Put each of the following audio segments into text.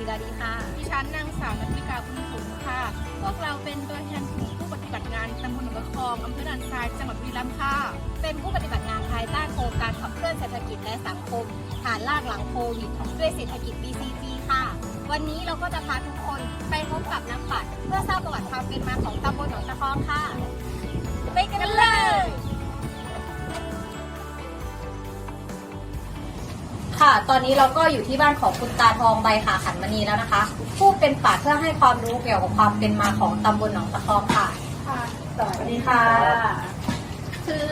ศิลาดีค่ะ ดิฉันนางสาวนัทธิกาบุญขุนค่ะ พวกเราเป็นตัวแทนกลุ่มผู้ปฏิบัติงานตำบลหนองกระคองอำเภอด่านทรายจังหวัดบุรีรัมย์ค่ะ เป็นผู้ปฏิบัติงานภายใต้โครงการขับเคลื่อนเศรษฐกิจและสังคมฐานลากหลังโควิดด้วยเศรษฐกิจ BCG ค่ะ วันนี้เราก็จะพาทุกคนไปพบกับนักปัดเพื่อทราบประวัติความเป็นมาของตำบลหนองตะคองค่ะ ไปกันเลย ค่ะ ตอนนี้เราก็อยู่ที่บ้านของคุณตาทองใบขาขันมณีแล้วนะคะ ผู้เป็นป่าเพื่อให้ความรู้เกี่ยวกับความเป็นมาของตำบลหนองตะคองค่ะ ค่ะสวัสดีค่ะ คือ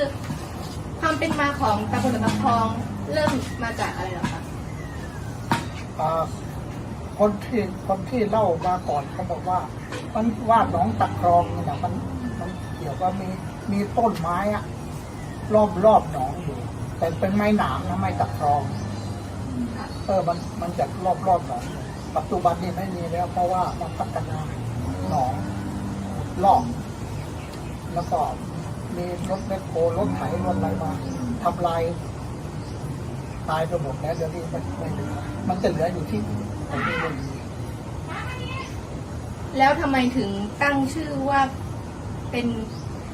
ความเป็นมาของตำบลหนองกระคองเริ่มมาจากอะไรเหรอคะอ่าคนที่คนที่เล่ามาก่อนเขาบอกว่ามันว่าหนองตะครองเนี่ยมันมันเกี่ยวกับมีมีต้นไม้อะรอบรอบหนองอยู่ แต่เป็นไม้หนามนะไม้ตะครอง เออมันมันจะรอบรอบหนองอยู่ปัจจุบันนี้ไม่มีแล้ว เพราะว่ามันพัฒนาหนองลอกแล้วก็มีรถแมคโครรถไถรถอะไรมาทำลายตายไปหมดแล้วเดี๋ยวนี้มันไม่เหลือมันจะเหลืออยู่ที่ตรงนี้เลยแล้วทำไมถึงตั้งชื่อว่าเป็น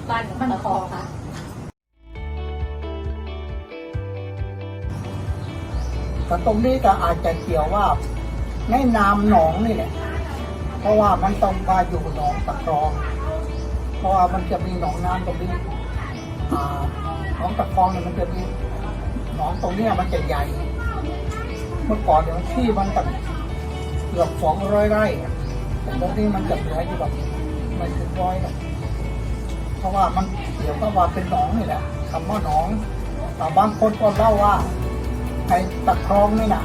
บ้านหนองตะคอคะ แต่ตรงนี้ก็อาจจะเกี่ยวว่าในนามหนองนี่แหละเพราะว่ามันต้องมาอยู่หนองตะกรอง เพราะว่ามันจะมีหนองน้ำตรงนี้หนองตะกรองเนี่ยมันจะมีหนองตรงเนี้ยมันจะใหญ่ เมื่อก่อนเนี่ยที่มันตั้งเกือบสองร้อยไร่แต่ตรงนี้มันจะเหลืออยู่แบบไม่ถึงร้อยเพราะว่ามันเกี่ยวกับว่าเป็นหนองนี่แหละคำว่าหนองแต่บางคนก็เล่าว่า ไอ้ตะครองนี่นะ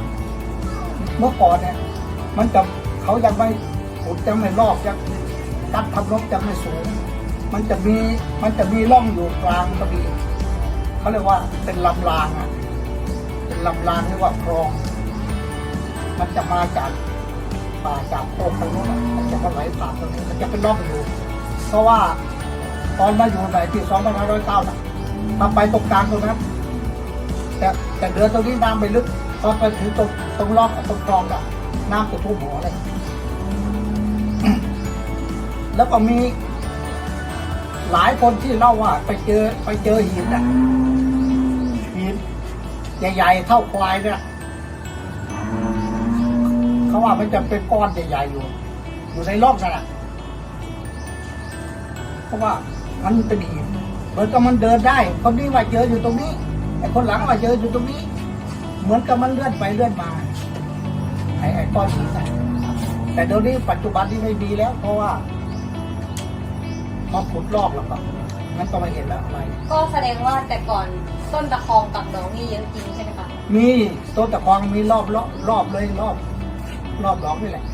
เมื่อก่อนเนี่ย มันจะเขายังไม่ขุดยังไม่ลอกยังตัดทำรบยังไม่สูง มันจะมีมันจะมีร่องอยู่กลางพอดีเขาเรียกว่าเป็นลำรางอะเป็นลำรางเรียกว่าคลอง มันจะมาจากป่าจากโคกตรงนู้นอะมันจะมาไหลผ่านตรงนี้มันจะเป็นร่องอยู่ เพราะว่าตอนมาอยู่ในปี2509น่ะทำไปตรงกลางตรงนั้น แต่แต่เรือตรงนี้น้ำไม่ลึกพอไปถึงตรงตรงร่องตรงคลองน่ะน้ำจะท่วมหัวเลย แล้วก็มี หลายคนที่เล่าว่า ไปเจอไปเจอหินอะหินใหญ่ๆเท่าควายเนี่ยเขาว่ามันจะเป็นก้อนใหญ่ๆอยู่ อยู่ในร่องนั่นแหละเพราะว่ามันเป็นหินเหมือนกับมันเดินได้ คนนี้ว่าเจออยู่ตรงนี้ ไอ้คนหลังว่าเจออยู่ตรงนี้ เหมือนกับมันเลื่อนไปเลื่อนมา ไอ้ไอ้ก้อนหินน่ะแต่เดี๋ยวนี้ปัจจุบันนี้ไม่มีแล้ว เพราะว่าพอขุดลอกแล้วก็งั้นก็ไม่เห็นแล้วอะไร ก็แสดงว่าแต่ก่อนต้นตะคองกับหนองนี่เยอะจริงใช่ไหมคะ มีต้นตะคองมีรอบรอบรอบเลยรอบ รอบหนองนี่แหละ